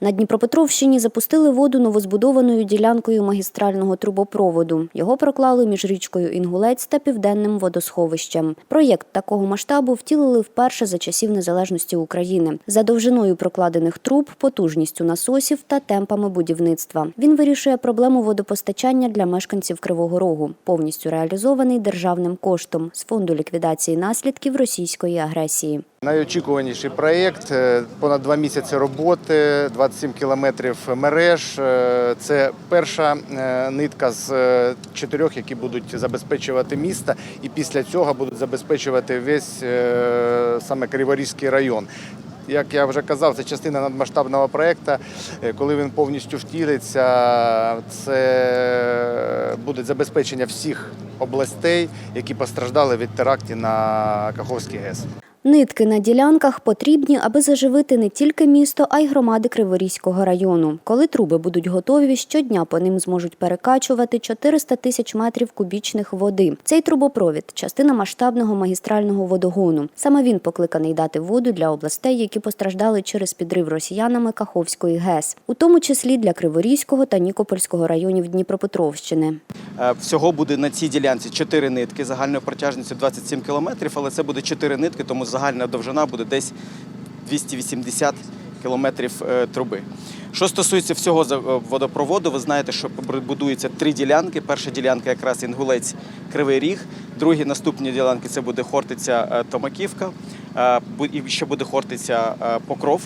На Дніпропетровщині запустили воду новозбудованою ділянкою магістрального трубопроводу. Його проклали між річкою Інгулець та південним водосховищем. Проєкт такого масштабу втілили вперше за часів незалежності України. За довжиною прокладених труб, потужністю насосів та темпами будівництва. Він вирішує проблему водопостачання для мешканців Кривого Рогу, повністю реалізований державним коштом з фонду ліквідації наслідків російської агресії. Найочікуваніший проєкт е, понад два місяці роботи, 27 кілометрів мереж. Е, Це перша е, нитка з е, чотирьох, які будуть забезпечувати місто, і після цього будуть забезпечувати весь саме Криворізький район. Як я вже казав, це частина надмасштабного проєкту. Коли він повністю втілиться, це буде забезпечення всіх областей, які постраждали від терактів на Каховський ГЕС. Нитки на ділянках потрібні, аби заживити не тільки місто, а й громади Криворізького району. Коли труби будуть готові, щодня по ним зможуть перекачувати 400 тисяч метрів кубічних води. Цей трубопровід частина масштабного магістрального водогону. Саме він покликаний дати воду для областей, які постраждали через підрив росіянами Каховської ГЕС, у тому числі для Криворізького та Нікопольського районів Дніпропетровщини. Е, Всього буде на цій ділянці 4 нитки загальною протяжністю 27 кілометрів, але це буде 4 нитки, тому загальна довжина буде десь 280 кілометрів е, труби. Що стосується всього е, водопроводу, ви знаєте, що будується три ділянки. Перша ділянка якраз Інгулець Кривий Ріг, другі наступні ділянки це буде Хортиця е, Томаківка, і ще буде Хортиця Покров.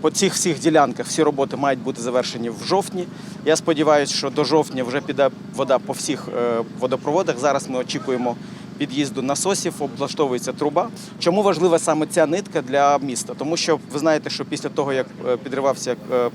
По цих всіх ділянках всі роботи мають бути завершені в жовтні. Я сподіваюся, що до жовтня вже піде вода по всіх водопроводах. Зараз ми очікуємо під'їзду насосів, облаштовується труба. Чому важлива саме ця нитка для міста? Тому що ви знаєте, що після того, як е, підривався, е,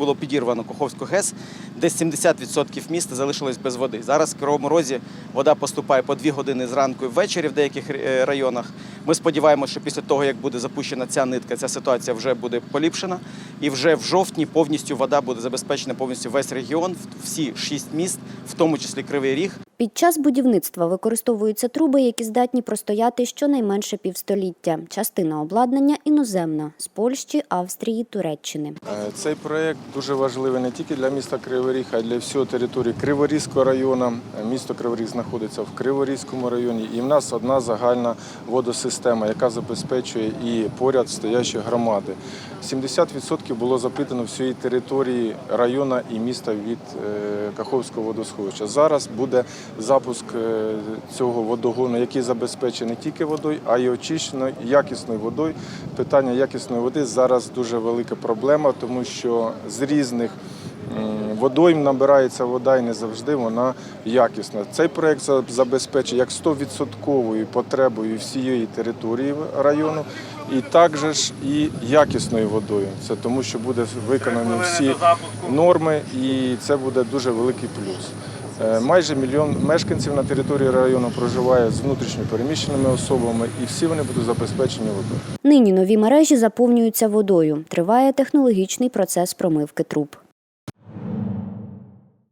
було підірвано Каховську ГЕС, десь 70% міста залишилось без води. Зараз в Кривому Розі вода поступає по 2 години зранку і ввечері в деяких е, районах. Ми сподіваємося, що після того, як буде запущена ця нитка, ця ситуація вже буде поліпшена. І вже в жовтні повністю вода буде забезпечена повністю весь регіон, всі шість міст, в тому числі Кривий Ріг. Під час будівництва використовуються труби, які здатні простояти щонайменше півстоліття. Частина обладнання іноземна з Польщі, Австрії, Туреччини. Е, Цей проєкт дуже важливий не тільки для міста Кривий Ріг, а й для всієї території Криворізького району. Е, Місто Кривий Ріг знаходиться в Криворізькому районі, і в нас одна загальна водосистема, яка забезпечує і поряд стоячі громади. 70% було запитано всієї території району і міста від е, Каховського водосховища. Зараз буде запуск е, цього водогону, який забезпечений не тільки водою, а й очищеною якісною водою. Питання якісної води зараз дуже велика проблема, тому що з різних водойм набирається вода і не завжди вона якісна. Цей проект за- забезпечить як 100% потребою всієї території району, і також і якісною водою. Це тому, що буде виконані всі норми, і це буде дуже великий плюс. Е, Майже мільйон мешканців на території району проживає з внутрішньо переміщеними особами, і всі вони будуть забезпечені водою. Нині нові мережі заповнюються водою. Триває технологічний процес промивки труб.